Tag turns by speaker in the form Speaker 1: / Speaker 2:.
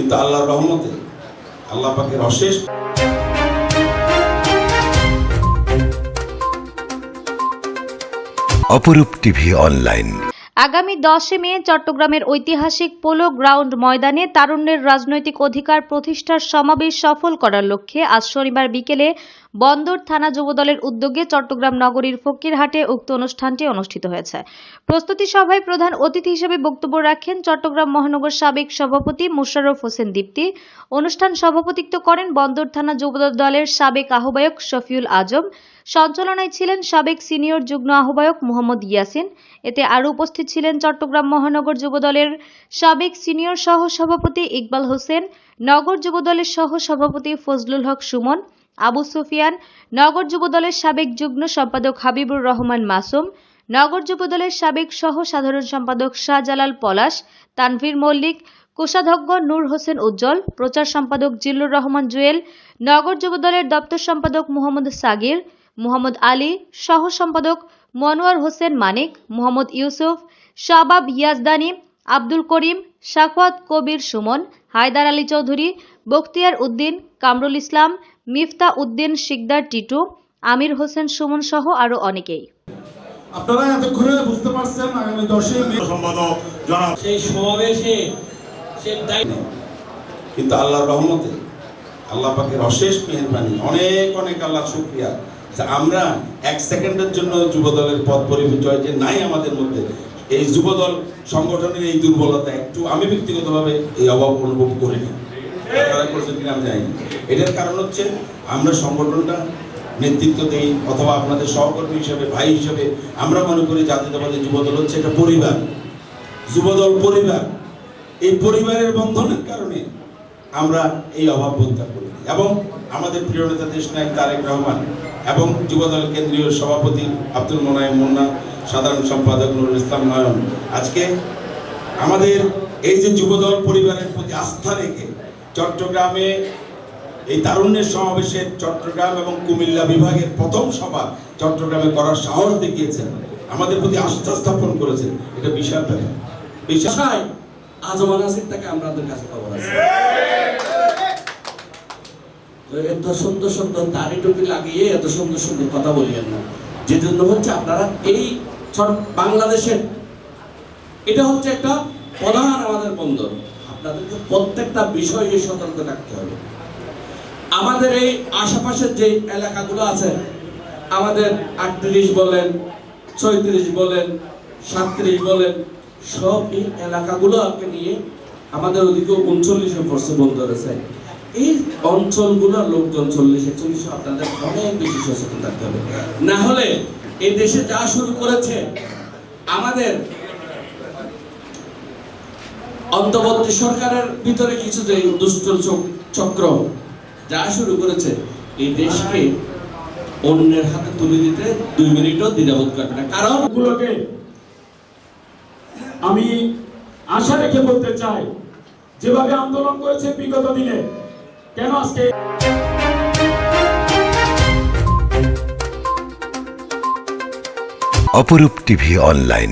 Speaker 1: কিন্তু আল্লাহর রহমতে আল্লাহ পাকের অশেষ
Speaker 2: অপরূপ টিভি অনলাইন।
Speaker 3: আগামী দশে মে চট্টগ্রামের ঐতিহাসিক পোলো গ্রাউন্ড ময়দানে তারুণ্যের রাজনৈতিক অধিকার প্রতিষ্ঠার সমাবেশ সফল করার লক্ষ্যে আজ শনিবার বিকেলে বন্দর থানা যুবদলের উদ্যোগে চট্টগ্রাম নগরীর ফকিরহাটে উক্ত অনুষ্ঠানটি অনুষ্ঠিত হয়েছে। প্রস্তুতি সভায় প্রধান অতিথি হিসেবে বক্তব্য রাখেন চট্টগ্রাম মহানগর সাবেক সভাপতি মুশাররফ হোসেন দীপ্তি। অনুষ্ঠান সভাপতিত্ব করেন বন্দর থানা যুবদল দলের সাবেক আহ্বায়ক শফিউল আজম। সঞ্চালনায় ছিলেন সাবেক সিনিয়র যুগ্ম আহ্বায়ক মোহাম্মদ ইয়াসিন। এতে আরও উপস্থিত ছিলেন চট্টগ্রাম মহানগর যুবদলের সাবেক সিনিয়র সহ সভাপতি ইকবাল হোসেন, নগর যুবদলের সহ সভাপতি ফজলুল হক সুমন, আবু সুফিয়ান, নগর যুবদলের সাবেক যুগ্ম সম্পাদক হাবিবুর রহমান মাসুম, নগর যুবদলের সাবেক সহ সাধারণ সম্পাদক শাহজালাল পলাশ, তানভীর মল্লিক, কোষাধ্যক্ষ নূর হোসেন উজ্জ্বল, প্রচার সম্পাদক জিল্লুর রহমান জুয়েল, নগর যুবদলের দপ্তর সম্পাদক মোহাম্মদ সাগির, মোহাম্মদ আলী সহ সম্পাদক মনোয়ার হোসেন মানিক, মোহাম্মদ ইউসুফ শাবাব ইয়াজদানি আব্দুল করিম শাকওয়াত কবির সুমন হায়দার আলী চৌধুরী বখতিয়ার উদ্দিন কামরুল ইসলাম মিফতা উদ্দিন শিকদার টিটু আমির হোসেন সুমন সহ আরও অনেকেই।
Speaker 4: আপনারা এতক্ষণে বুঝতে পারছেন আগামী দশই মে
Speaker 5: সম্পাদক জনাব
Speaker 6: সেই সমাবেশে
Speaker 1: কিন্তু আল্লাহর রহমতে আল্লাহ পাকের অশেষ মেহরবানি অনেক অনেক আল্লাহ শুক্রিয়া। আমরা এক সেকেন্ডের জন্য যুবদলের পথ পরিচয় যে নাই আমাদের মধ্যে এই যুবদল সংগঠনের এই দুর্বলতা একটু আমি ব্যক্তিগতভাবে এই অভাব অনুভব করিনি। না। এটার কারণ হচ্ছে আমরা সংগঠনটা নেতৃত্ব দেই অথবা আপনাদের সহকর্মী হিসেবে, ভাই হিসেবে আমরা মনে করি জাতীয়তাবাদী যুবদল হচ্ছে একটা পরিবার। যুবদল পরিবার। এই পরিবারের বন্ধনের কারণে আমরা এই অভাব বোধটা করি এবং আমাদের প্রিয় নেতা দেশ নায়ক তারেক রহমান এবং যুবদল কেন্দ্রীয় সভাপতি আব্দুল মোনায়েম মুন্না সাধারণ সম্পাদক নুরুল ইসলাম নয়ন, আজকে আমাদের এই যে যুবদল পরিবারের প্রতি আস্থা রেখে চট্টগ্রামে এই তারুণ্যের সমাবেশে চট্টগ্রাম এবং কুমিল্লা বিভাগের প্রথম সভা চট্টগ্রামে করার সাহস দেখিয়েছেন, আমাদের প্রতি আস্থা স্থাপন করেছেন, এটা বিশাল ব্যাপার। বিশাল
Speaker 6: আশায় আজমান আসির থেকে আমাদের কাছে খবর আছে। এত সুন্দর সুন্দর দাড়ি টুপি লাগিয়ে, এত সুন্দর সুন্দর কথা বলিয়েন না। যে জন্য হচ্ছে আপনারা এই বাংলাদেশের। এটা হচ্ছে একটা প্রধান আমাদের বন্দর। আপনাদেরকে প্রত্যেকটা বিষয়ে সতর্ক থাকতে হবে। আমাদের এই আশেপাশের যে এলাকাগুলো আছে, আমাদের আটত্রিশ বলেন, ছয়ত্রিশ বলেন, সাতত্রিশ বলেন, সব এই এলাকাগুলো আপনি নিয়ে আমাদের ওদিকে উনচল্লিশে পড়ছে বন্ধ রয়েছে। এই অঞ্চলগুলোর লোকজন চল্লিশ, একচল্লিশে, আপনাদের অনেক বেশি সচেতন থাকতে হবে। না হলে এই দেশে যা শুরু করেছে, আমাদের অন্তর্বর্তী সরকারের ভিতরে কিছু যে দুষ্ট চক্র যা শুরু করেছে, এই দেশকে অন্যের হাতে তুলে দিতে দুই মিনিটও দ্বিধাবোধ করবে না। কারণ
Speaker 4: গুলোকে আমি আশা রেখে বলতে চাই, যেভাবে আন্দোলন করেছে বিগত দিনে, কেন আজকে
Speaker 2: অপরূপ টিভি অনলাইন